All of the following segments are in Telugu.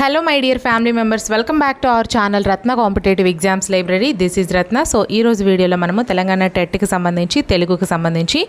Hello my dear family members welcome back to our channel Ratna competitive exams library this is Ratna so ఈ రోజు వీడియోలో మనము తెలంగాణ టెట్కి సంబంధించి తెలుగుకి సంబంధించి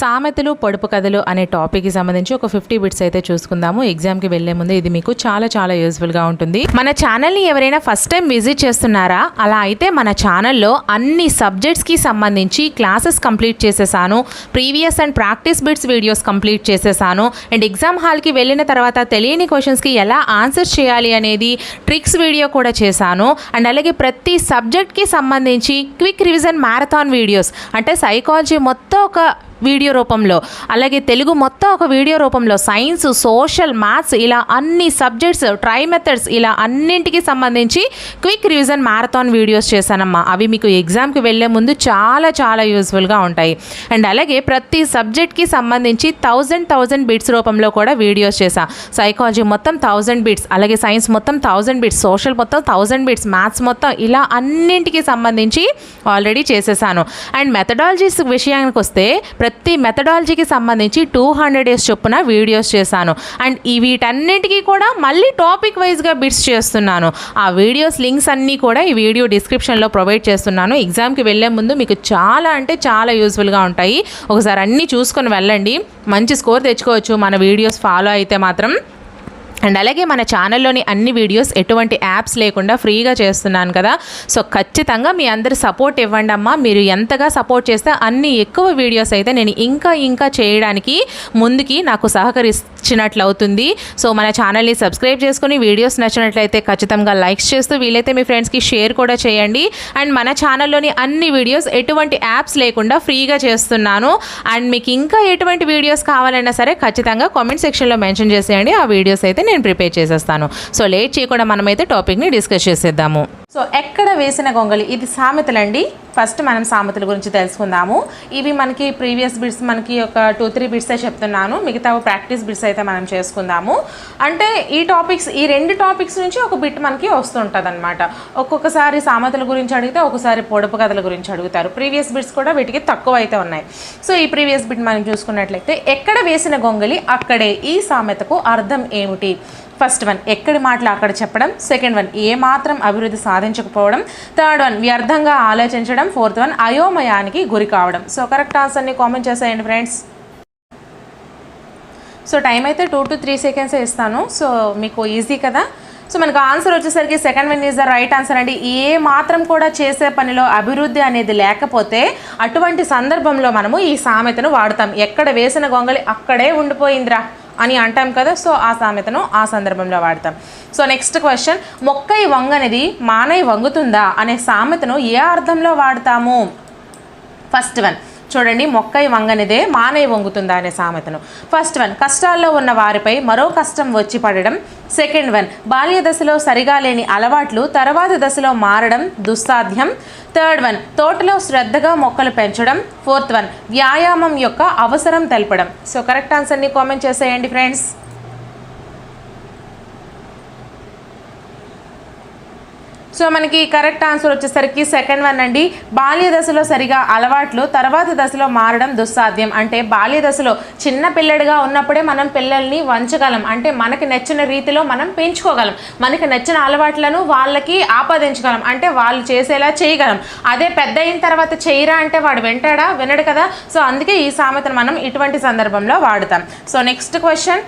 సామెతలు పొడుపు కథలు అనే టాపిక్కి సంబంధించి ఒక ఫిఫ్టీ బిట్స్ అయితే చూసుకుందాము. ఎగ్జామ్కి వెళ్ళే ముందు ఇది మీకు చాలా చాలా యూస్ఫుల్గా ఉంటుంది. మన ఛానల్ని ఎవరైనా ఫస్ట్ టైం విజిట్ చేస్తున్నారా? అలా అయితే మన ఛానల్లో అన్ని సబ్జెక్ట్స్కి సంబంధించి క్లాసెస్ కంప్లీట్ చేసేసాను. Previous and practice bits videos complete చేసేసాను. అండ్ ఎగ్జామ్ హాల్కి వెళ్ళిన తర్వాత తెలియని క్వశ్చన్స్కి ఎలా ఆన్సర్ చేయాలి అనేది ట్రిక్స్ వీడియో కూడా చేశాను. అండ్ అలాగే ప్రతి సబ్జెక్ట్కి సంబంధించి క్విక్ రివిజన్ మ్యారథాన్ వీడియోస్ అంటే సైకాలజీ మొత్తం ఒక వీడియో రూపంలో. అలాగే తెలుగు మొత్తం ఒక వీడియో రూపంలో. సైన్స్ సోషల్ మ్యాథ్స్ ఇలా అన్ని సబ్జెక్ట్స్ ట్రై మెథడ్స్ ఇలా అన్నింటికి సంబంధించి క్విక్ రివిజన్ మ్యారథాన్ వీడియోస్ చేశానమ్మా. అవి మీకు ఎగ్జామ్కి వెళ్ళే ముందు చాలా చాలా యూస్ఫుల్గా ఉంటాయి. అండ్ అలాగే ప్రతి సబ్జెక్ట్కి సంబంధించి థౌజండ్ థౌజండ్ బిట్స్ రూపంలో కూడా వీడియోస్ చేశా. సైకాలజీ మొత్తం థౌజండ్ బిట్స్ అలాగే సైన్స్ మొత్తం థౌజండ్ బిట్స్ సోషల్ మొత్తం థౌజండ్ బిట్స్ మ్యాథ్స్ మొత్తం ఇలా అన్నింటికి సంబంధించి ఆల్రెడీ చేసేసాను. అండ్ మెథడాలజీస్ విషయానికి వస్తే ప్రతి మెథడాలజీకి సంబంధించి టూ హండ్రెడ్ డేస్ చొప్పున వీడియోస్ చేశాను. అండ్ ఈ వీటన్నిటికీ కూడా మళ్ళీ టాపిక్ వైజ్గా బిట్స్ చేస్తున్నాను. ఆ వీడియోస్ లింక్స్ అన్నీ కూడా ఈ వీడియో డిస్క్రిప్షన్లో ప్రొవైడ్ చేస్తున్నాను. ఎగ్జామ్కి వెళ్ళే ముందు మీకు చాలా అంటే చాలా యూస్ఫుల్గా ఉంటాయి. ఒకసారి అన్నీ చూసుకొని వెళ్ళండి. మంచి స్కోర్ తెచ్చుకోవచ్చు. మన వీడియోస్ ఫాలో అయితే మాత్రం. అండ్ అలాగే మన ఛానల్లోని అన్ని వీడియోస్ ఎటువంటి యాప్స్ లేకుండా ఫ్రీగా చేస్తున్నాను కదా. సో ఖచ్చితంగా మీ అందరి సపోర్ట్ ఇవ్వండి అమ్మా. మీరు ఎంతగా సపోర్ట్ చేస్తే అన్ని ఎక్కువ వీడియోస్ అయితే నేను ఇంకా ఇంకా చేయడానికి ముందుకి నాకు సహకరించినట్లు అవుతుంది సో మన ఛానల్ని సబ్స్క్రైబ్ చేసుకుని వీడియోస్ నచ్చినట్లయితే ఖచ్చితంగా లైక్స్ చేస్తూ వీలైతే మీ ఫ్రెండ్స్కి షేర్ కూడా చేయండి. అండ్ మన ఛానల్లోని అన్ని వీడియోస్ ఎటువంటి యాప్స్ లేకుండా ఫ్రీగా చేస్తున్నాను. అండ్ మీకు ఇంకా ఎటువంటి వీడియోస్ కావాలన్నా సరే ఖచ్చితంగా కామెంట్ సెక్షన్లో మెన్షన్ చేసేయండి. ఆ వీడియోస్ అయితే నేను ప్రిపేర్ చేసేస్తాను. సో లేట్ చేయకుండా మనమైతే టాపిక్ని డిస్కస్ చేసేద్దాము. సో ఎక్కడ వేసిన గొంగలి ఇది సామెతలండి. ఫస్ట్ మనం సామెతల గురించి తెలుసుకుందాము. ఇవి మనకి ప్రీవియస్ బిట్స్ మనకి ఒక టూ త్రీ బిట్సే చెప్తున్నాను. మిగతా ప్రాక్టీస్ బిట్స్ అయితే మనం చేసుకుందాము. అంటే ఈ టాపిక్స్ ఈ రెండు టాపిక్స్ నుంచి ఒక బిట్ మనకి వస్తుంటుంది అనమాట ఒక్కొక్కసారి సామెతల గురించి అడిగితే ఒకసారి పొడపు కథల గురించి అడుగుతారు. ప్రీవియస్ బిట్స్ కూడా వీటికి తక్కువ అయితే ఉన్నాయి. సో ఈ ప్రీవియస్ బిట్ మనం చూసుకున్నట్లయితే ఎక్కడ వేసిన గొంగలి అక్కడే ఈ సామెతకు అర్థం ఏమిటి? ఫస్ట్ వన్ ఎక్కడి మాటలు అక్కడ చెప్పడం సెకండ్ వన్ ఏ మాత్రం అభివృద్ధి సాధించకపోవడం థర్డ్ వన్ వ్యర్థంగా ఆలోచించడం ఫోర్త్ వన్ అయోమయానికి గురి కావడం. సో కరెక్ట్ ఆన్సర్ని కామెంట్ చేసేయండి ఫ్రెండ్స్. సో టైం అయితే టూ టు త్రీ సెకండ్సే ఇస్తాను. సో మీకు ఈజీ కదా. సో మనకు ఆన్సర్ వచ్చేసరికి second one is the right answer అండి. ఏ మాత్రం కూడా చేసే పనిలో అభివృద్ధి అనేది లేకపోతే అటువంటి సందర్భంలో మనము ఈ సామెతను వాడతాం. ఎక్కడ వేసిన గొంగళి అక్కడే ఉండిపోయిందిరా. అని అంటాం కదా సో ఆ సామెతను ఆ సందర్భంలో వాడతాం. సో నెక్స్ట్ క్వశ్చన్ మొక్కై వంగనిది మానై వంగుతుందా అనే సామెతను ఏ అర్థంలో వాడతాము? ఫస్ట్ వన్ చూడండి మొక్కై వంగనిదే మానై వంగుతుందా అనే సామెతను. ఫస్ట్ వన్ కష్టాల్లో ఉన్న వారిపై మరో కష్టం వచ్చి పడడం. సెకండ్ వన్ బాల్య దశలో సరిగా లేని అలవాట్లు తర్వాత దశలో మారడం దుస్సాధ్యం. థర్డ్ వన్ తోటలో శ్రద్ధగా మొక్కలు పెంచడం. ఫోర్త్ వన్ వ్యాయామం యొక్క అవసరం తెలపడం. సో కరెక్ట్ ఆన్సర్ని కామెంట్ చేసేయండి ఫ్రెండ్స్ సో మనకి కరెక్ట్ ఆన్సర్ వచ్చేసరికి సెకండ్ వన్ అండి. బాల్య దశలో సరిగా అలవాట్లు తర్వాత దశలో మారడం దుస్సాధ్యం. అంటే బాల్య దశలో చిన్న పిల్లడిగా ఉన్నప్పుడే మనం పిల్లల్ని వంచగలం. అంటే మనకి నచ్చిన రీతిలో మనం పెంచుకోగలం. మనకి నచ్చిన అలవాట్లను వాళ్ళకి ఆపాదించగలం. అంటే వాళ్ళు చేసేలా చేయగలం. అదే పెద్ద అయిన తర్వాత చేయరా అంటే వాడు వింటాడా? వినడు కదా. సో అందుకే ఈ సామెతను మనం ఇటువంటి సందర్భంలో వాడుతాం. So next question.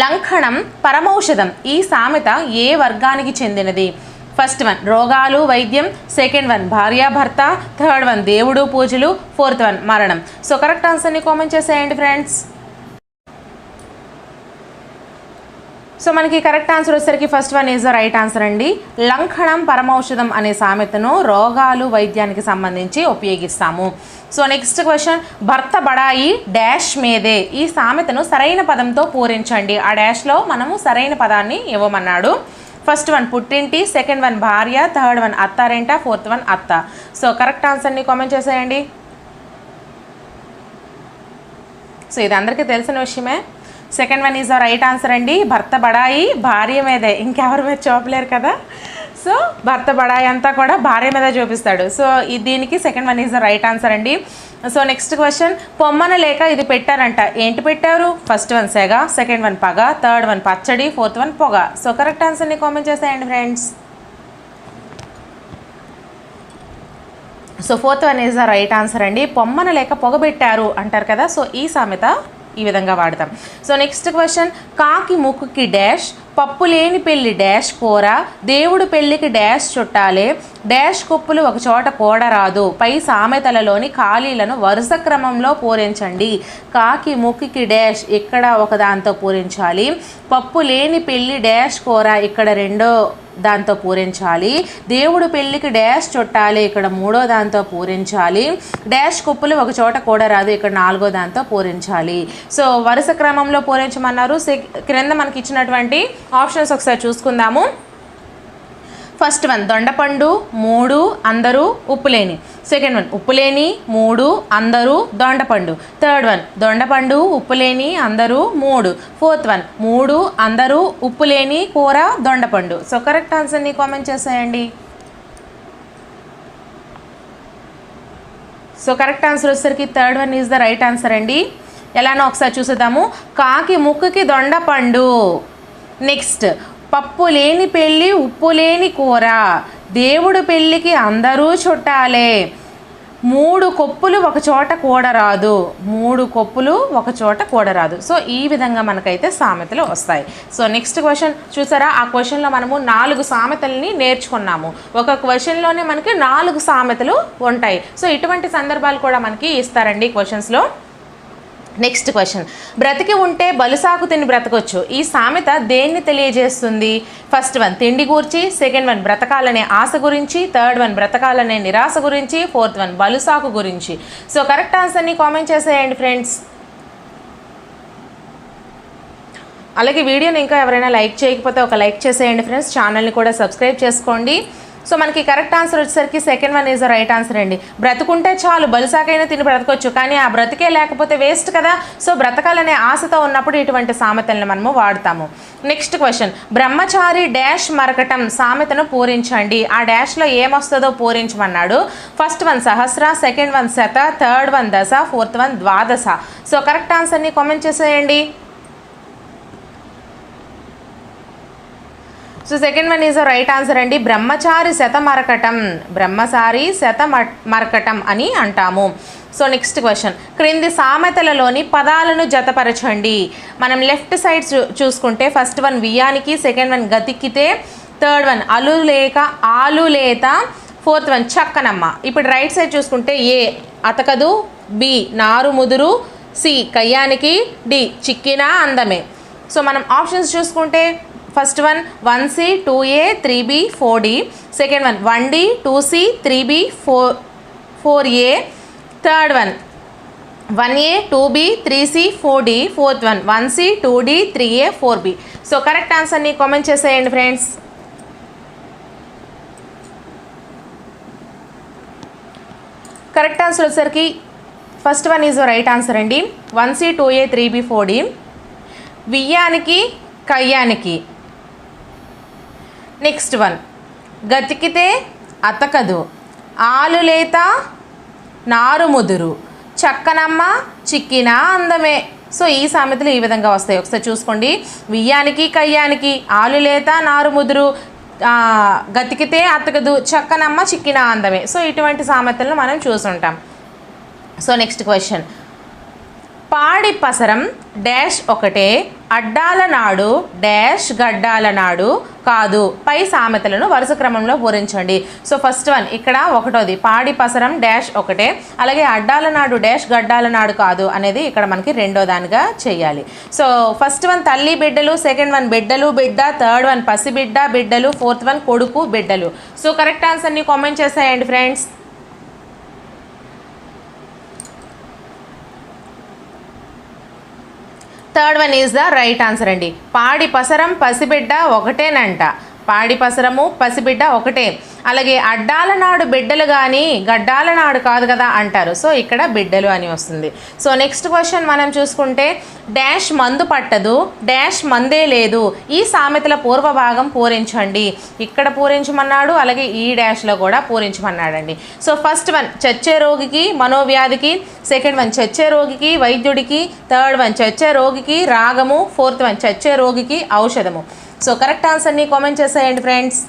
లంకణం పరమౌషధం ఈ సామెత ఏ వర్గానికి చెందినది? ఫస్ట్ వన్ రోగాలు వైద్యం. సెకండ్ వన్ భార్యాభర్త థర్డ్ వన్ దేవుడు పూజలు. ఫోర్త్ వన్ మరణం. సో కరెక్ట్ ఆన్సర్ని కామెంట్ చేసేయండి ఫ్రెండ్స్ సో మనకి కరెక్ట్ ఆన్సర్ వచ్చేసరికి first one is the right answer అండి. లంకణం పరమౌషధం అనే సామెతను రోగాలు వైద్యానికి సంబంధించి ఉపయోగిస్తాము. సో నెక్స్ట్ క్వశ్చన్ భర్త బడాయి డాష్ మీదే. ఈ సామెతను సరైన పదంతో పూరించండి. ఆ డాష్లో మనము సరైన పదాన్ని ఇవ్వమన్నాడు. ఫస్ట్ వన్ పుట్టింటి సెకండ్ వన్ భార్య థర్డ్ వన్ అత్తారేంట ఫోర్త్ వన్ అత్త. సో కరెక్ట్ ఆన్సర్ని కామెంట్ చేసేయండి. సో ఇది అందరికీ తెలిసిన విషయమే. Second one is right answer అండి. భర్త బడాయి భార్య మీదే. ఇంకెవరి మీద చూపలేరు కదా? సో భర్త బడాయి అంతా కూడా భార్య మీద చూపిస్తాడు. సో దీనికి second one is the right answer అండి. సో నెక్స్ట్ క్వశ్చన్ పొమ్మన లేక ఇది పెట్టారంట. ఏంటి పెట్టారు? ఫస్ట్ వన్ సెగ సెకండ్ వన్ పగ థర్డ్ వన్ పచ్చడి ఫోర్త్ వన్ పొగ. సో కరెక్ట్ ఆన్సర్ని కామెంట్ చేసేయండి friends so fourth one is the right answer అండి. పొమ్మన లేక పొగ పెట్టారు అంటారు కదా? సో ఈ సామెత ఈ విధంగా వాడతాం. సో నెక్స్ట్ క్వశ్చన్ కాకి ముక్కుకి డాష్ పప్పు లేని పెళ్ళి డాష్ కూర దేవుడు పెళ్ళికి డాష్ చుట్టాలే డాష్ కుప్పులు ఒక చోట కూడరాదు పై సామెతలలోని ఖాళీలను వరుస క్రమంలో పూరించండి. కాకి ముక్కుకి డాష్ ఇక్కడ ఒక దాంతో పూరించాలి. పప్పు లేని పెళ్ళి డాష్ కూర ఇక్కడ రెండో దాంతో పూరించాలి. దేవుడు పెళ్ళికి డాష్ చుట్టాలి ఇక్కడ మూడో దాంతో పూరించాలి. డాష్ కుప్పలు ఒక చోట కూడా రాదు ఇక్కడ నాలుగో దాంతో పూరించాలి. సో వరుస క్రమంలో పూరించమన్నారు. క్రింద మనకి ఇచ్చినటువంటి ఆప్షన్స్ ఒకసారి చూసుకుందాము. ఫస్ట్ వన్ దొండపండు మూడు అందరూ ఉప్పులేని. సెకండ్ వన్ ఉప్పులేని మూడు అందరూ దొండపండు. థర్డ్ వన్ దొండపండు ఉప్పులేని అందరూ మూడు. ఫోర్త్ వన్ మూడు అందరూ ఉప్పులేని కూర దొండపండు. సో కరెక్ట్ ఆన్సర్ని కామెంట్ చేసేయండి. సో కరెక్ట్ ఆన్సర్ వచ్చేసరికి third one is the right answer అండి. ఎలానో ఒకసారి చూసేద్దాము. కాకి ముక్కుకి దొండపండు. నెక్స్ట్ పప్పు లేని పెళ్ళి ఉప్పు లేని కూర. దేవుడు పెళ్ళికి అందరూ చుట్టాలే. మూడు కొప్పులు ఒక చోట కూడరాదు. మూడు కొప్పులు ఒక చోట కూడరాదు. సో ఈ విధంగా మనకైతే సామెతలు వస్తాయి. సో నెక్స్ట్ క్వశ్చన్ చూసారా? ఆ క్వశ్చన్లో మనము నాలుగు సామెతల్ని నేర్చుకున్నాము. ఒక క్వశ్చన్లోనే మనకి నాలుగు సామెతలు ఉంటాయి. సో ఇటువంటి సందర్భాలు కూడా మనకి ఇస్తారండి క్వశ్చన్స్లో. నెక్స్ట్ క్వశ్చన్ బ్రతికి ఉంటే బలుసాకు తిని బ్రతకొచ్చు. ఈ సామెత దేన్ని తెలియజేస్తుంది? ఫస్ట్ వన్ తిండి గూర్చి. సెకండ్ వన్ బ్రతకాలనే ఆశ గురించి. థర్డ్ వన్ బ్రతకాలనే నిరాశ గురించి. ఫోర్త్ వన్ బలుసాకు గురించి. సో కరెక్ట్ ఆన్సర్ని కామెంట్ చేసేయండి ఫ్రెండ్స్ అలాగే వీడియోని ఇంకా ఎవరైనా లైక్ చేయకపోతే ఒక లైక్ చేసేయండి ఫ్రెండ్స్ ఛానల్ని కూడా సబ్స్క్రైబ్ చేసుకోండి. సో మనకి కరెక్ట్ ఆన్సర్ వచ్చేసరికి second one is the right answer అండి. బ్రతుకుంటే చాలు బలుసాకైనా తిని బ్రతకొచ్చు కానీ ఆ బ్రతికే లేకపోతే వేస్ట్ కదా. సో బ్రతకాలనే ఆశతో ఉన్నప్పుడు ఇటువంటి సామెతలను మనము వాడతాము. Next question. బ్రహ్మచారి డాష్ మరకటం సామెతను పూరించండి. ఆ డాష్లో ఏమొస్తుందో పూరించమన్నాడు. ఫస్ట్ వన్ సహస్ర సెకండ్ వన్ శత థర్డ్ వన్ దశ ఫోర్త్ వన్ ద్వాదశ. సో కరెక్ట్ ఆన్సర్ని కామెంట్ చేసేయండి. So second one is right answer అండి. బ్రహ్మచారి శత మరకటం బ్రహ్మచారి శత మరకటం అని అంటాము. సో నెక్స్ట్ క్వశ్చన్ క్రింది సామెతలలోని పదాలను జతపరచండి. మనం లెఫ్ట్ సైడ్ చూ- చూసుకుంటే ఫస్ట్ వన్ వియానికి సెకండ్ వన్ గతికితే థర్డ్ వన్ అలు లేక ఆలు లేత ఫోర్త్ వన్ చక్కనమ్మ. ఇప్పుడు రైట్ సైడ్ చూసుకుంటే ఏ అతకదు బి నారు ముదురు సి కయ్యానికి డి చిక్కినా అందమే. సో మనం ఆప్షన్స్ చూసుకుంటే first one one C two A three B four D second one one D two C three B four four A third one one A two B three C four D fourth one one C two D three A four B so correct ఆన్సర్ని కామెంట్ చేసేయండి ఫ్రెండ్స్ కరెక్ట్ ఆన్సర్ వచ్చేసరికి first one is right answer అండి. One C two A three B four D వియ్యానికి కయ్యానికి next one గతికితే అతకదు. ఆలులేత నారుముదురు చక్కనమ్మ చిక్కిన అందమే. సో ఈ సామెతలు ఈ విధంగా వస్తాయి. ఒకసారి చూసుకోండి. వియ్యానికి కయ్యానికి ఆలులేత నారుముదురు గతికితే అతకదు. చక్కనమ్మ చిక్కిన అందమే. సో ఇటువంటి సామెతలను మనం చూసుంటాం. సో నెక్స్ట్ క్వశ్చన్ పాడి పసరం డాష్ ఒకటే అడ్డాల నాడు డాష్ గడ్డాల నాడు కాదు పై సామెతలను వరుస క్రమంలో పూరించండి సో ఫస్ట్ వన్ ఇక్కడ ఒకటోది పాడి పసరం డాష్ ఒకటే అలాగే అడ్డాల నాడు డాష్ గడ్డాల నాడు కాదు అనేది ఇక్కడ మనకి రెండో దానిగా చేయాలి. సో ఫస్ట్ వన్ తల్లి బిడ్డలు సెకండ్ వన్ బిడ్డలు బిడ్డ థర్డ్ వన్ పసి బిడ్డ బిడ్డలు ఫోర్త్ వన్ కొడుకు బిడ్డలు. సో కరెక్ట్ ఆన్సర్ని కామెంట్ చేసేయండి friends third one is the right answer అండి. పాడి పసరం పసిబిడ్డ ఒకటేనంట. పాడి పసరము పసిబిడ్డ ఒకటే. అలాగే అడ్డాల నాడు బిడ్డలు కానీ గడ్డాల నాడు కాదు కదా అంటారు. సో ఇక్కడ బిడ్డలు అని వస్తుంది. సో నెక్స్ట్ క్వశ్చన్ మనం చూసుకుంటే డాష్ మందు పట్టదు డాష్ మందే లేదు. ఈ సామెతల పూర్వ భాగం పూరించండి. ఇక్కడ పూరించమన్నాడు అలాగే ఈ డాష్లో కూడా పూరించమన్నాడండి. సో ఫస్ట్ వన్ చచ్చే రోగికి మనోవ్యాధికి సెకండ్ వన్ చచ్చే రోగికి వైద్యుడికి థర్డ్ వన్ చచ్చే రోగికి రాగము ఫోర్త్ వన్ చచ్చే రోగికి ఔషధము. సో కరెక్ట్ ఆన్సర్ని కామెంట్ చేసేయండి friends.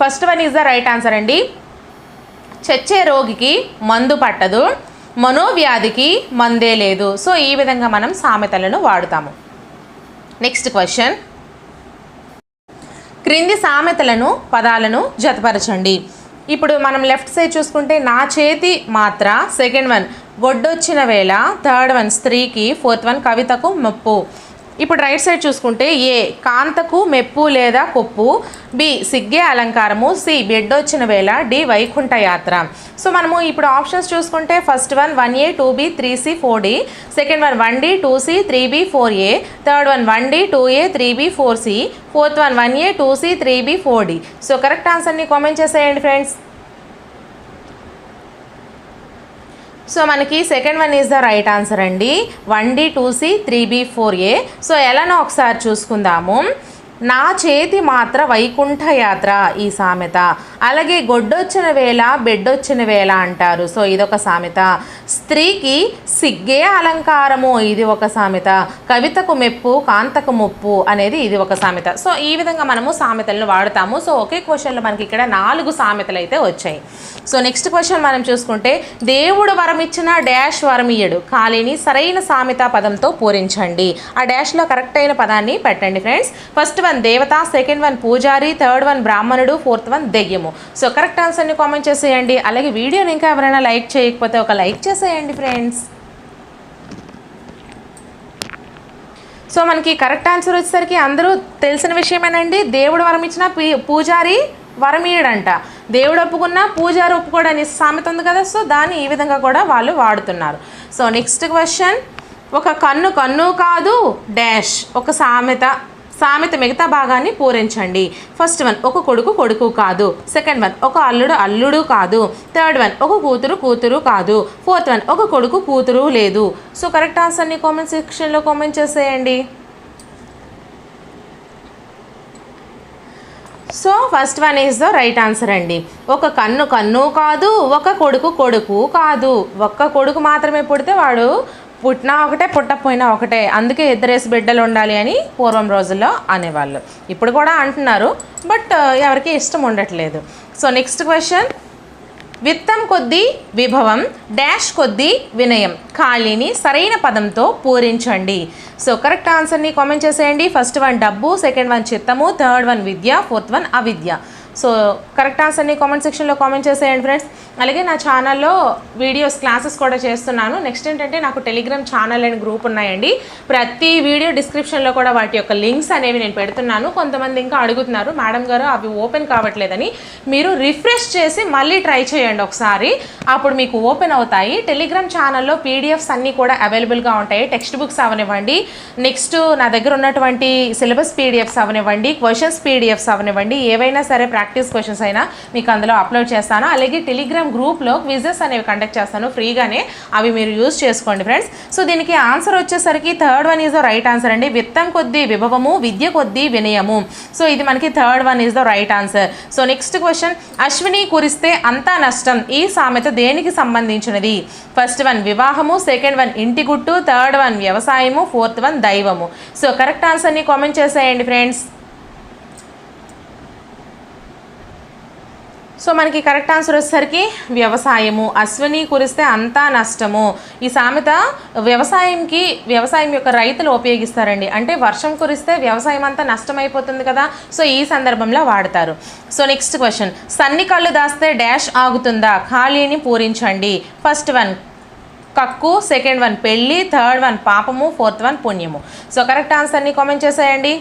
First one is the right answer అండి. చచ్చే రోగికి మందు పట్టదు మనోవ్యాధికి మందే లేదు. సో ఈ విధంగా మనం సామెతలను వాడుతాము. నెక్స్ట్ క్వశ్చన్ క్రింది సామెతలను పదాలను జతపరచండి. ఇప్పుడు మనం లెఫ్ట్ సైడ్ చూసుకుంటే నా చేతి మాత్ర సెకండ్ వన్ గొడ్డొచ్చిన వేళ థర్డ్ వన్ స్త్రీకి ఫోర్త్ వన్ కవితకు మెప్పు. ఇప్పుడు రైట్ సైడ్ చూసుకుంటే ఏ కాంతకు మెప్పు లేదా కొప్పు? బి సిగ్గే అలంకారము. సి బిడ్డొచ్చిన వేళ. డి వైకుంఠ యాత్ర. సో మనము ఇప్పుడు ఆప్షన్స్ చూసుకుంటే first one one A two B three C four D. Second one one D two C three B four A. Third one one D two A three B four C. Fourth one one A two C three B four D. So correct ఆన్సర్ని కామెంట్ చేసేయండి ఫ్రెండ్స్. సో మనకి second one is the right answer అండి. One D two C three B four A so ఎలానో ఒకసారి చూసుకుందాము. నా చేతి మాత్ర వైకుంఠ యాత్ర ఈ సామెత. అలాగే గొడ్డొచ్చిన వేళ బెడ్డొచ్చిన వేళ అంటారు. సో ఇదొక సామెత. స్త్రీకి సిగ్గే అలంకారము ఇది ఒక సామెత. కవితకు మెప్పు కాంతకు ముప్పు అనేది ఇది ఒక సామెత. సో ఈ విధంగా మనము సామెతలను వాడుతాము. సో ఒకే క్వశ్చన్లో మనకి ఇక్కడ నాలుగు సామెతలు అయితే వచ్చాయి. సో నెక్స్ట్ క్వశ్చన్ మనం చూసుకుంటే దేవుడు వరమిచ్చిన డాష్ వరమియ్యడు. ఖాళీని సరైన సామెత పదంతో పూరించండి. ఆ డాష్లో కరెక్ట్ అయిన పదాన్ని పెట్టండి ఫ్రెండ్స్. ఫస్ట్ వన్ దేవత సెకండ్ వన్ పూజారి థర్డ్ వన్ బ్రాహ్మణుడు ఫోర్త్ వన్ దెయ్యము. సో కరెక్ట్ ఆన్సర్ని కామెంట్ చేసేయండి. అలాగే వీడియోని ఇంకా ఎవరైనా లైక్ చేయకపోతే ఒక లైక్ చేసేయండి ఫ్రెండ్స్ సో మనకి కరెక్ట్ ఆన్సర్ వచ్చేసరికి అందరూ తెలిసిన విషయమేనండి. దేవుడు వరం ఇచ్చిన పీ- పూజారి వరమీయుడంట దేవుడు ఒప్పుకున్న పూజారి ఒప్పుకోడని సామెత ఉంది కదా. సో దాన్ని ఈ విధంగా కూడా వాళ్ళు వాడుతున్నారు. సో నెక్స్ట్ క్వశ్చన్ ఒక కన్ను కన్ను కాదు డాష్ ఒక సామెత. సామెత మిగతా భాగాన్ని పూరించండి. ఫస్ట్ వన్ ఒక కొడుకు కొడుకు కాదు. సెకండ్ వన్ ఒక అల్లుడు అల్లుడు కాదు. థర్డ్ వన్ ఒక కూతురు కూతురు కాదు. ఫోర్త్ వన్ ఒక కొడుకు కూతురు లేదు. సో కరెక్ట్ ఆన్సర్ని కామెంట్ సెక్షన్లో కామెంట్ చేసేయండి. So first one is the right answer అండి. ఒక కన్ను కన్ను కాదు ఒక కొడుకు కొడుకు కాదు. ఒక్క కొడుకు మాత్రమే పుడితే వాడు పుట్టినా ఒకటే పుట్టపోయినా ఒకటే. అందుకే ఇద్దరేసి బిడ్డలు ఉండాలి అని పూర్వం రోజుల్లో అనేవాళ్ళు. ఇప్పుడు కూడా అంటున్నారు బట్ ఎవరికి ఇష్టం ఉండట్లేదు. So next question. విత్తం కొద్దీ విభవం డాష్ కొద్దీ వినయం. ఖాళీని సరైన పదంతో పూరించండి. సో కరెక్ట్ ఆన్సర్ని కామెంట్ చేసేయండి. ఫస్ట్ వన్ డబ్బు సెకండ్ వన్ చిత్తము థర్డ్ వన్ విద్య ఫోర్త్ వన్ అవిద్య. సో కరెక్ట్ ఆన్సర్ని కామెంట్ సెక్షన్లో కామెంట్ చేసేయండి ఫ్రెండ్స్. అలాగే నా ఛానల్లో వీడియోస్ క్లాసెస్ కూడా చేస్తున్నాను. నెక్స్ట్ ఏంటంటే నాకు టెలిగ్రామ్ ఛానల్ అండ్ గ్రూప్ ఉన్నాయండి. ప్రతి వీడియో డిస్క్రిప్షన్లో కూడా వాటి యొక్క లింక్స్ అనేవి నేను పెడుతున్నాను. కొంతమంది ఇంకా అడుగుతున్నారు మేడం గారు అవి ఓపెన్ కావట్లేదని. మీరు రిఫ్రెష్ చేసి మళ్ళీ ట్రై చేయండి ఒకసారి. అప్పుడు మీకు ఓపెన్ అవుతాయి. టెలిగ్రామ్ ఛానల్లో పీడిఎఫ్స్ అన్నీ కూడా అవైలబుల్గా ఉంటాయి. టెక్స్ట్ బుక్స్ అవనివ్వండి. నెక్స్ట్ నా దగ్గర ఉన్నటువంటి సిలబస్ పీడిఎఫ్స్ అవనివ్వండి. క్వశ్చన్స్ పీడిఎఫ్స్ అవనివ్వండి. ఏవైనా సరే ప్రాక్టీస్ ప్రాక్టీస్ క్వశ్చన్స్ అయినా మీకు అందులో అప్లోడ్ చేస్తాను. అలాగే టెలిగ్రామ్ గ్రూప్లో క్విజెస్ అనేవి కండక్ట్ చేస్తాను. ఫ్రీగానే అవి మీరు యూజ్ చేసుకోండి ఫ్రెండ్స్ సో దీనికి ఆన్సర్ వచ్చేసరికి third one is the right answer అండి. విత్తం కొద్దీ విభవము విద్య కొద్దీ వినయము. సో ఇది మనకి third one is the right answer so next question Ashwini కురిస్తే అంతా నష్టం. ఈ సామెత దేనికి సంబంధించినది? ఫస్ట్ వన్ వివాహము. సెకండ్ వన్ ఇంటి గుట్టు. థర్డ్ వన్ వ్యవసాయము. ఫోర్త్ వన్ దైవము. సో కరెక్ట్ ఆన్సర్ని కామెంట్ చేసేయండి ఫ్రెండ్స్ సో మనకి కరెక్ట్ ఆన్సర్ వచ్చేసరికి వ్యవసాయము. అశ్విని కురిస్తే అంతా నష్టము. ఈ సామెత వ్యవసాయంకి వ్యవసాయం యొక్క రైతులు ఉపయోగిస్తారండి. అంటే వర్షం కురిస్తే వ్యవసాయం అంతా నష్టమైపోతుంది కదా సో ఈ సందర్భంలో వాడతారు. So next question. సన్ని కళ్ళు దాస్తే డాష్ ఆగుతుందా? ఖాళీని పూరించండి. ఫస్ట్ వన్ కక్కు. సెకండ్ వన్ పెళ్ళి. థర్డ్ వన్ పాపము. ఫోర్త్ వన్ పుణ్యము. సో కరెక్ట్ ఆన్సర్ని కామెంట్ చేసేయండి.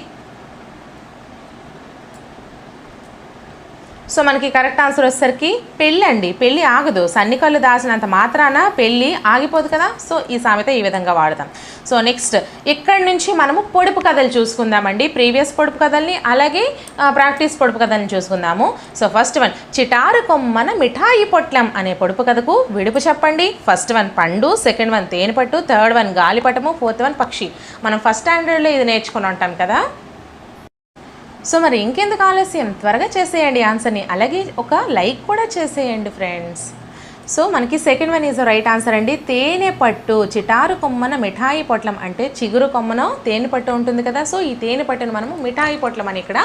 సో మనకి కరెక్ట్ ఆన్సర్ వచ్చేసరికి పెళ్ళి అండి పెళ్ళి ఆగదు. సన్నికళ్ళు దాచినంత మాత్రాన పెళ్ళి ఆగిపోదు కదా? సో ఈ సామెత ఈ విధంగా వాడతాం. సో నెక్స్ట్ ఇక్కడి నుంచి మనము పొడుపు కథలు చూసుకుందామండి? ప్రీవియస్ పొడుపు కథల్ని అలాగే ప్రాక్టీస్ పొడుపు కథల్ని చూసుకుందాము. సో ఫస్ట్ వన్ చిటారు కొమ్మన మిఠాయి పొట్లం అనే పొడుపు కథకు విడుపు చెప్పండి. ఫస్ట్ వన్ పండు సెకండ్ వన్ తేనెపట్టు థర్డ్ వన్ గాలిపటము ఫోర్త్ వన్ పక్షి. మనం ఫస్ట్ స్టాండర్డ్లో ఇది నేర్చుకుని ఉంటాం కదా? సో మరి ఇంకెందుకు ఆలస్యం? త్వరగా చేసేయండి ఆన్సర్ని. అలాగే ఒక లైక్ కూడా చేసేయండి ఫ్రెండ్స్. సో మనకి second one is right answer అండి. తేనె పట్టు చిటారు కొమ్మన మిఠాయి పొట్లం అంటే చిగురు కొమ్మన తేనె పట్టు ఉంటుంది కదా. సో ఈ తేనె పట్టును మనము మిఠాయి పొట్లం అని ఇక్కడ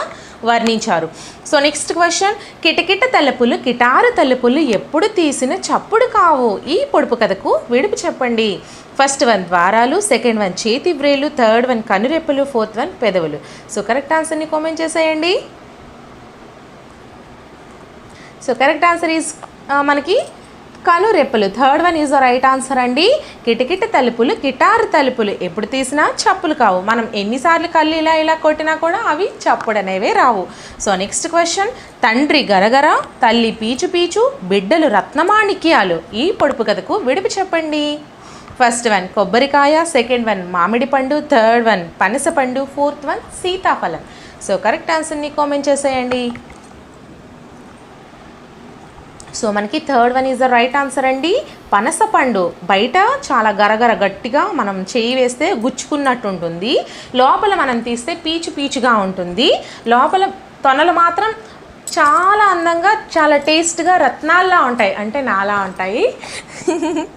వర్ణించారు. సో నెక్స్ట్ క్వశ్చన్ కిటకిట తలుపులు కిటారు తలుపులు ఎప్పుడు తీసిన చప్పుడు కావు? ఈ పొడుపు కథకు విడుపు చెప్పండి. ఫస్ట్ వన్ ద్వారాలు సెకండ్ వన్ చేతి వ్రేలు థర్డ్ వన్ కనురెప్పలు ఫోర్త్ వన్ పెదవులు. సో కరెక్ట్ ఆన్సర్ని కామెంట్ చేసేయండి. సో కరెక్ట్ ఆన్సర్ ఈజ్ మనకి కనురెప్పలు third one is right answer అండి. కిటకిట తలుపులు గిటార్ తలుపులు. ఎప్పుడు తీసినా చప్పులు కావు. మనం ఎన్నిసార్లు కళ్ళు ఇలా ఇలా కొట్టినా కూడా అవి చప్పుడనేవే రావు. సో నెక్స్ట్ క్వశ్చన్ తండ్రి గరగర తల్లి పీచు పీచు బిడ్డలు రత్నమాణిక్యాలు. ఈ పొడుపు కథకు విడుపు చెప్పండి. ఫస్ట్ వన్ కొబ్బరికాయ. సెకండ్ వన్ మామిడి పండు. థర్డ్ వన్ పనస పండు. ఫోర్త్ వన్ సీతాఫలం. సో కరెక్ట్ ఆన్సర్ని కామెంట్ చేసేయండి. సో మనకి third one is the right answer అండి. పనస పండు బయట చాలా గరగర గట్టిగా మనం చేయి వేస్తే గుచ్చుకున్నట్టు ఉంటుంది. లోపల మనం తీస్తే పీచు పీచుగా ఉంటుంది. లోపల తొనలు మాత్రం చాలా అందంగా చాలా టేస్ట్గా రత్నాల్లా ఉంటాయి. అంటే నాలా ఉంటాయి.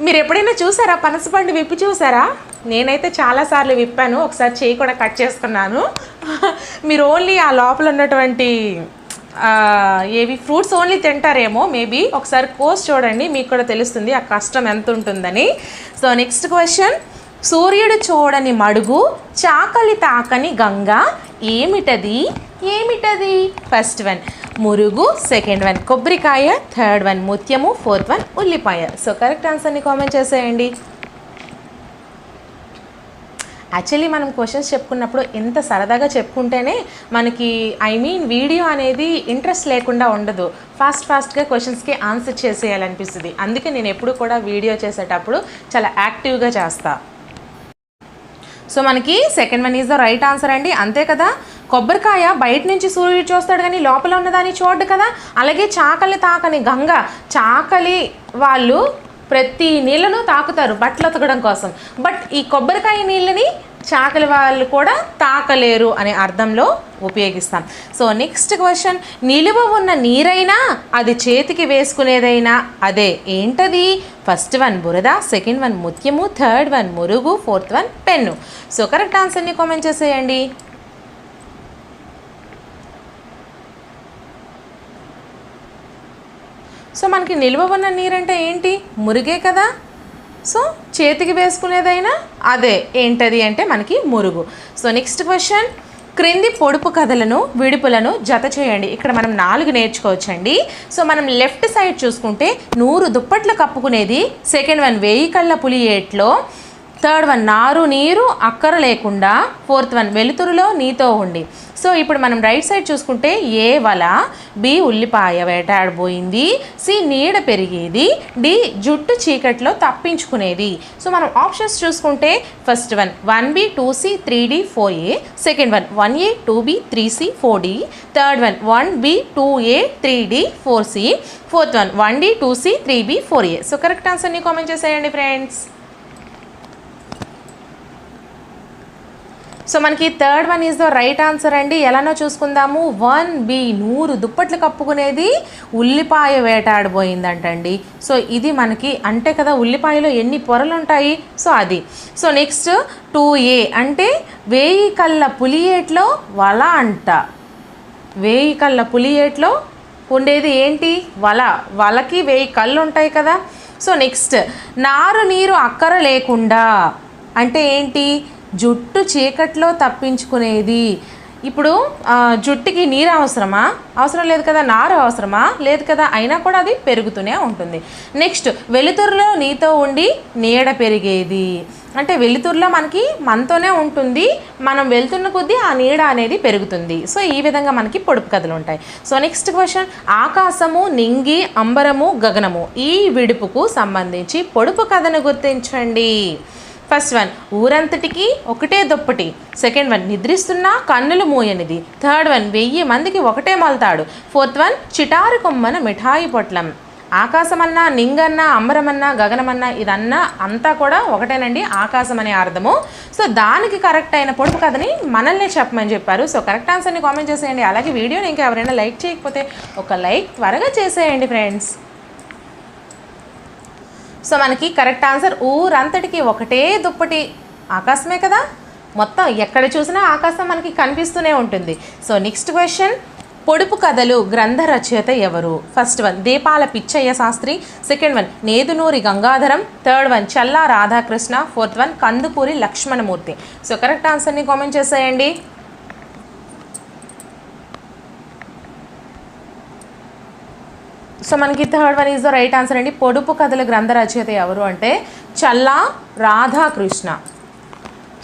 మీరు ఎప్పుడైనా చూసారా? పనసపండు విప్పి చూసారా? నేనైతే చాలాసార్లు విప్పాను. ఒకసారి చేయి కూడా కట్ చేసుకున్నాను. మీరు ఓన్లీ ఆ లోపల ఉన్నటువంటి ఏవి ఫ్రూట్స్ ఓన్లీ తింటారేమో మేబీ ఒకసారి కోర్స్ చూడండి మీకు కూడా తెలుస్తుంది ఆ కష్టం ఎంత ఉంటుందని. So next question. సూర్యుడు చూడని మడుగు చాకలి తాకని గంగ ఏమిటది? ఏమిటది? ఫస్ట్ వన్ మురుగు సెకండ్ వన్ కొబ్బరికాయ థర్డ్ వన్ ముత్యము ఫోర్త్ వన్ ఉల్లిపాయ. సో కరెక్ట్ ఆన్సర్ని కామెంట్ చేసేయండి. యాక్చువల్లీ మనం క్వశ్చన్స్ చెప్పుకున్నప్పుడు ఎంత సరదాగా చెప్పుకుంటేనే మనకి ఐ మీన్ వీడియో అనేది ఇంట్రెస్ట్ లేకుండా ఉండదు. ఫాస్ట్ ఫాస్ట్గా క్వశ్చన్స్కి ఆన్సర్ చేసేయాలనిపిస్తుంది. అందుకే నేను ఎప్పుడు కూడా వీడియో చేసేటప్పుడు చాలా యాక్టివ్గా చేస్తాను సో మనకి second one is the right answer అండి. అంతే కదా? కొబ్బరికాయ బయట నుంచి సూర్యుడు చూస్తాడు కానీ లోపల ఉన్నదాన్ని చూడడు కదా? అలాగే చాకలి తాకని గంగ. చాకలి వాళ్ళు ప్రతి నీళ్ళను తాకుతారు బట్టలు ఉతకడం కోసం. బట్ ఈ కొబ్బరికాయ నీళ్ళని చాకలి వాళ్ళు కూడా తాకలేరు అనే అర్థంలో ఉపయోగిస్తాం. సో నెక్స్ట్ క్వశ్చన్ నిలువ ఉన్న నీరైనా అది చేతికి వేసుకునేదైనా అదే. ఏంటది? ఫస్ట్ వన్ బురద సెకండ్ వన్ ముత్యము థర్డ్ వన్ మురుగు fourth one pen. So correct ఆన్సర్ని కామెంట్ చేసేయండి. సో మనకి నిల్వ ఉన్న నీరంటే ఏంటి? మురిగే కదా. సో చేతికి వేసుకునేదైనా అదే. ఏంటది అంటే మనకి మురుగు. So next question. క్రింది పొడుపు కథలను విడుపులను జత చేయండి. ఇక్కడ మనం నాలుగు నేర్చుకోవచ్చండి. సో మనం లెఫ్ట్ సైడ్ చూసుకుంటే నూరు దుప్పట్లు కప్పుకునేది సెకండ్ వన్ వేయి కళ్ళ పులి ఏట్లో. థర్డ్ వన్ నారు నీరు అక్కర లేకుండా. ఫోర్త్ వన్ వెలుతురులో నీతో ఉండి. సో ఇప్పుడు మనం రైట్ సైడ్ చూసుకుంటే ఏ వల బి ఉల్లిపాయ వేటాడిపోయింది సి నీడ పెరిగేది. డి జుట్టు చీకట్లో తప్పించుకునేది. సో మనం ఆప్షన్స్ చూసుకుంటే first one one B two C three D four A. Second one one A two B three C four D. Third one one B two A three D four C. Fourth one one D two C three B four A. So correct ఆన్సర్ని కామెంట్ చేసేయండి ఫ్రెండ్స్. సో మనకి third one is the right answer అండి. ఎలానో చూసుకుందాము. వన్ బి నూరు దుప్పట్లు కప్పుకునేది ఉల్లిపాయ వేటాడిపోయిందంటండి సో ఇది మనకి అంటే కదా ఉల్లిపాయలో ఎన్ని పొరలు ఉంటాయి సో అది. సో నెక్స్ట్ టూ ఏ అంటే వేయి కళ్ళ పులియేట్లో వల అంట. వేయి కళ్ళ పులియేట్లో ఉండేది ఏంటి? వల. వలకి వేయి కళ్ళు ఉంటాయి కదా. సో నెక్స్ట్ నారు నీరు అక్కర లేకుండా అంటే ఏంటి? జుట్టు చీకట్లో తప్పించుకునేది. ఇప్పుడు జుట్టుకి నీరు అవసరమా? అవసరం లేదు కదా నారు అవసరమా? లేదు కదా అయినా కూడా అది పెరుగుతూనే ఉంటుంది. నెక్స్ట్ వెలుతురులో నీతో ఉండి నీడ పెరిగేది. అంటే వెలుతురులో మనకి మనతోనే ఉంటుంది మనం వెళ్తున్న కొద్దీ ఆ నీడ అనేది పెరుగుతుంది. సో ఈ విధంగా మనకి పొడుపు కథలు ఉంటాయి. సో నెక్స్ట్ క్వశ్చన్ ఆకాశము నింగి అంబరము గగనము ఈ విడుపుకు సంబంధించి పొడుపు కథను గుర్తించండి. ఫస్ట్ వన్ ఊరంతటికి ఒకటే దుప్పటి. సెకండ్ వన్ నిద్రిస్తున్నా కన్నులు మూయనిది. థర్డ్ వన్ వెయ్యి మందికి ఒకటే మల్తాడు. ఫోర్త్ వన్ చిటారు కొమ్మన మిఠాయి పొట్లం. ఆకాశమన్నా నింగన్నా అంబరమన్నా గగనమన్నా ఇదన్నా అంతా కూడా ఒకటేనండి ఆకాశం అనే అర్థము. సో దానికి కరెక్ట్ అయిన పొడుపు కథని మనల్ని చెప్పమని చెప్పారు. సో కరెక్ట్ ఆన్సర్ని కామెంట్ చేసేయండి. అలాగే వీడియోని ఇంకా ఎవరైనా లైక్ చేయకపోతే ఒక లైక్ త్వరగా చేసేయండి ఫ్రెండ్స్. సో మనకి కరెక్ట్ ఆన్సర్ ఊరంతటికి ఒకటే దుప్పటి. ఆకాశమే కదా? మొత్తం ఎక్కడ చూసినా ఆకాశం మనకి కనిపిస్తూనే ఉంటుంది. So next question. పొడుపు కథలు గ్రంథ రచయిత ఎవరు? First one Deepala Pichchayya Shastri second one Nedunuri Gangadharam third one Challa Radhakrishna fourth one Kandukuri Lakshmanamurthy. So correct ఆన్సర్ని కామెంట్ చేసేయండి. సో మనకి third one is the right answer అండి. పొడుపు కథల గ్రంథ రచయిత ఎవరు అంటే చల్లా రాధాకృష్ణ.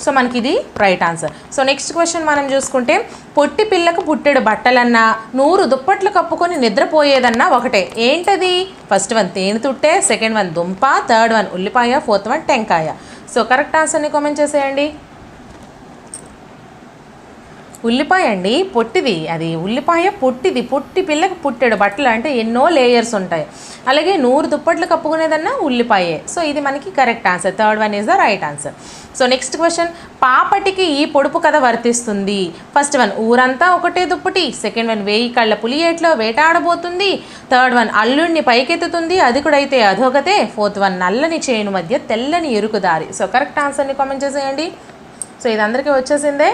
సో మనకి ఇది right answer so next question మనం చూసుకుంటే పొట్టి పిల్లకు పుట్టెడు బట్టలన్నా నూరు దుప్పట్లు కప్పుకొని నిద్రపోయేదన్నా ఒకటే. ఏంటది? ఫస్ట్ వన్ తేనె తుట్టే సెకండ్ వన్ దుంప థర్డ్ వన్ ఉల్లిపాయ ఫోర్త్ వన్ టెంకాయ. సో కరెక్ట్ ఆన్సర్ని కామెంట్ చేసేయండి. ఉల్లిపాయ అండి పొట్టిది అది ఉల్లిపాయ పొట్టిది పొట్టి పిల్లకి పుట్టాడు బట్టలు అంటే ఎన్నో లేయర్స్ ఉంటాయి. అలాగే నూరు దుప్పట్లు కప్పుకునేదన్నా ఉల్లిపాయే. సో ఇది మనకి correct answer third one is the right answer so next question పాపటికి ఈ పొడుపు కథ వర్తిస్తుంది. ఫస్ట్ వన్ ఊరంతా ఒకటే దుప్పటి. సెకండ్ వన్ వేయి కళ్ళ పులియేట్లో వేటాడబోతుంది. థర్డ్ వన్ అల్లుడిని పైకెత్తుతుంది. అది కూడా అయితే అధోగతే. ఫోర్త్ వన్ నల్లని చేను మధ్య తెల్లని ఎరుకుదారి సో కరెక్ట్ ఆన్సర్ని కామెంట్ చేసేయండి. సో ఇది అందరికీ వచ్చేసిందే.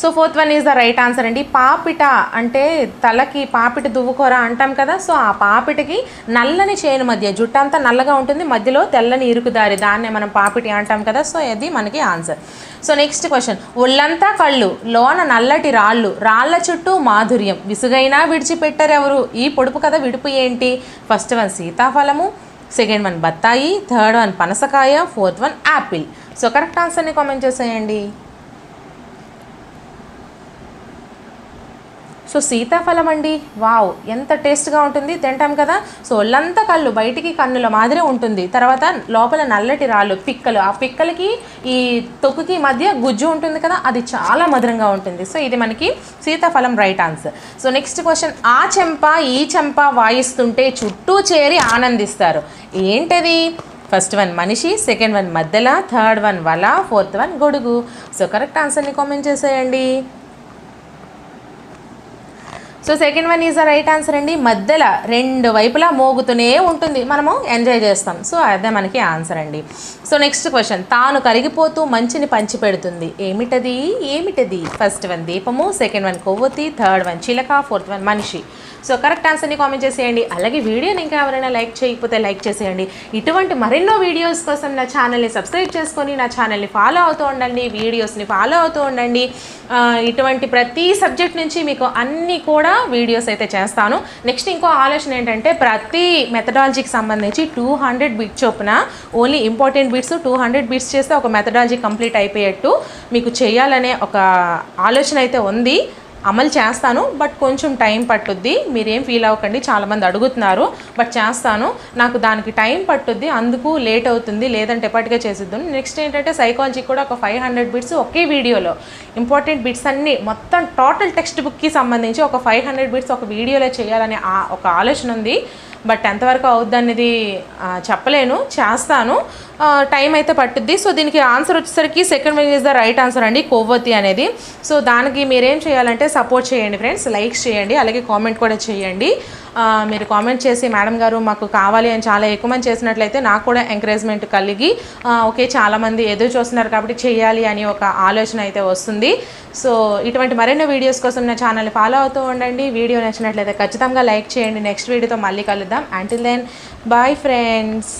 So fourth one is the right answer అండి. పాపిట అంటే తలకి పాపిట దువ్వుకోర అంటాం కదా సో ఆ పాపిటకి నల్లని చేను మధ్య జుట్టు అంతా నల్లగా ఉంటుంది మధ్యలో తెల్లని ఇరుకుదారి దాన్నే మనం పాపిటి అంటాం కదా సో ఇది మనకి ఆన్సర్ సో నెక్స్ట్ క్వశ్చన్ ఒళ్ళంతా కళ్ళు లోన నల్లటి రాళ్ళు రాళ్ళ చుట్టూ మాధుర్యం. విసుగైనా విడిచిపెట్టారెవరు? ఈ పొడుపు కథ విడుపు ఏంటి? ఫస్ట్ వన్ సీతాఫలము. సెకండ్ వన్ బత్తాయి. థర్డ్ వన్ పనసకాయ. Fourth one apple so correct ఆన్సర్ని కామెంట్ చేసేయండి. సో సీతాఫలం అండి. వావ్ ఎంత టేస్ట్గా ఉంటుంది. తింటాం కదా. సో ఒళ్ళంతా కళ్ళు బయటికి కన్నుల మాదిరే ఉంటుంది. తర్వాత లోపల నల్లటి రాళ్ళు పిక్కలు. ఆ పిక్కలకి ఈ తొక్కుకి మధ్య గుజ్జు ఉంటుంది కదా. అది చాలా మధురంగా ఉంటుంది. సో ఇది మనకి సీతాఫలం right answer. So next question ఆ చెంప ఈ చెంప వాయిస్తుంటే చుట్టూ చేరి ఆనందిస్తారు. ఏంటది? ఫస్ట్ వన్ మనిషి సెకండ్ వన్ మధ్యల థర్డ్ వన్ వల ఫోర్త్ వన్ గొడుగు. సో కరెక్ట్ ఆన్సర్ని కామెంట్ చేసేయండి. So second one is the right answer అండి. మధ్యలో రెండు వైపులా మోగుతూనే ఉంటుంది. మనము ఎంజాయ్ చేస్తాం. సో అదే మనకి ఆన్సర్ అండి. సో నెక్స్ట్ క్వశ్చన్ తాను కరిగిపోతూ మంచిని పంచిపెడుతుంది. ఏమిటది? ఏమిటది? ఫస్ట్ వన్ దీపము. సెకండ్ వన్ కొవ్వొత్తి. థర్డ్ వన్ చిలక. ఫోర్త్ వన్ మనిషి. సో కరెక్ట్ ఆన్సర్ని కామెంట్ చేసేయండి. అలాగే వీడియోని ఇంకా ఎవరైనా లైక్ చేయకపోతే లైక్ చేసేయండి. ఇటువంటి మరెన్నో వీడియోస్ కోసం నా ఛానల్ని సబ్స్క్రైబ్ చేసుకొని నా ఛానల్ని ఫాలో అవుతూ ఉండండి. వీడియోస్ని ఫాలో అవుతూ ఉండండి. ఇటువంటి ప్రతి సబ్జెక్ట్ నుంచి మీకు అన్నీ కూడా వీడియోస్ అయితే చేస్తాను. నెక్స్ట్ ఇంకో ఆలోచన ఏంటంటే ప్రతి మెథడాలజీకి సంబంధించి టూ హండ్రెడ్ బిట్ చొప్పున only important bits two hundred bits చేస్తే ఒక మెథడాలజీ కంప్లీట్ అయిపోయేట్టు మీకు చేయాలనే ఒక ఆలోచన అయితే ఉంది. అమలు చేస్తాను బట్ కొంచెం టైం పట్టుద్ది. మీరేం ఫీల్ అవ్వకండి చాలామంది అడుగుతున్నారు బట్ చేస్తాను. నాకు దానికి టైం పట్టుద్ది అందుకు లేట్ అవుతుంది లేదంటే ఎప్పటికే చేసిద్దాం నెక్స్ట్ ఏంటంటే సైకాలజీ కూడా ఒక ఫైవ్ హండ్రెడ్ బిట్స్ ఒకే వీడియోలో. ఇంపార్టెంట్ బిట్స్ అన్నీ మొత్తం టోటల్ టెక్స్ట్ బుక్కి సంబంధించి ఒక ఫైవ్ హండ్రెడ్ బిట్స్ ఒక వీడియోలో చేయాలనే ఒక ఆలోచన ఉంది. బట్ ఎంతవరకు అవుద్ది అనేది చెప్పలేను చేస్తాను. టైం అయితే పట్టుద్ది. సో దీనికి ఆన్సర్ వచ్చేసరికి second one is the right answer అండి కొవ్వొత్తి అనేది. సో దానికి మీరేం చేయాలంటే సపోర్ట్ చేయండి ఫ్రెండ్స్ లైక్స్ చేయండి అలాగే కామెంట్ కూడా చేయండి. మీరు కామెంట్ చేసి మేడం గారు మాకు కావాలి అని చాలా ఎక్కువ మంది చేసినట్లయితే నాకు కూడా ఎంకరేజ్మెంట్ కలిగి ఓకే చాలామంది ఎదురు చూస్తున్నారు కాబట్టి చేయాలి అని ఒక ఆలోచన అయితే వస్తుంది. సో ఇటువంటి మరెన్నో వీడియోస్ కోసం నా ఛానల్ని ఫాలో అవుతూ ఉండండి. వీడియో నచ్చినట్లయితే ఖచ్చితంగా లైక్ చేయండి. నెక్స్ట్ వీడియోతో మళ్ళీ కలుద్దాం. Until then bye friends